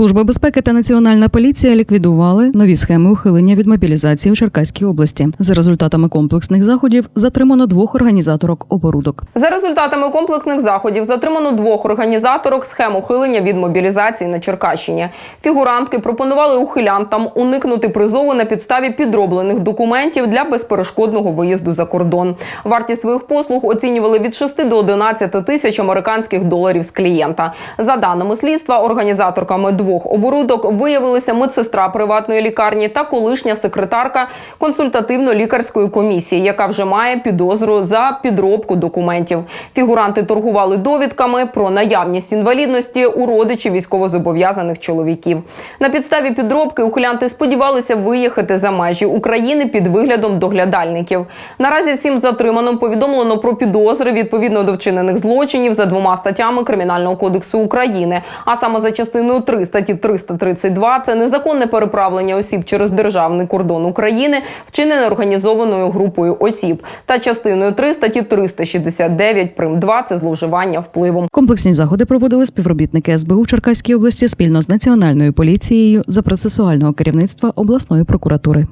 Служба безпеки та національна поліція ліквідували нові схеми ухилення від мобілізації у Черкаській області. За результатами комплексних заходів затримано двох організаторок оборудок. За результатами комплексних заходів затримано двох організаторок схем ухилення від мобілізації на Черкащині. Фігурантки пропонували ухилянтам уникнути призову на підставі підроблених документів для безперешкодного виїзду за кордон. Вартість своїх послуг оцінювали від 6 до 11 тисяч американських доларів з клієнта. За даними слідства, організаторками двох оборудок виявилися медсестра приватної лікарні та колишня секретарка консультативно-лікарської комісії, яка вже має підозру за підробку документів. Фігуранти торгували довідками про наявність інвалідності у родичів військовозобов'язаних чоловіків. На підставі підробки ухилянти сподівалися виїхати за межі України під виглядом доглядальників. Наразі всім затриманим повідомлено про підозри відповідно до вчинених злочинів за двома статтями Кримінального кодексу України, а саме за частиною 3 статті 332 – це незаконне переправлення осіб через державний кордон України, вчинене організованою групою осіб, та частиною 3 статті 369 прим. 2 – це зловживання впливом. Комплексні заходи проводили співробітники СБУ Черкаській області спільно з національною поліцією за процесуального керівництва обласної прокуратури.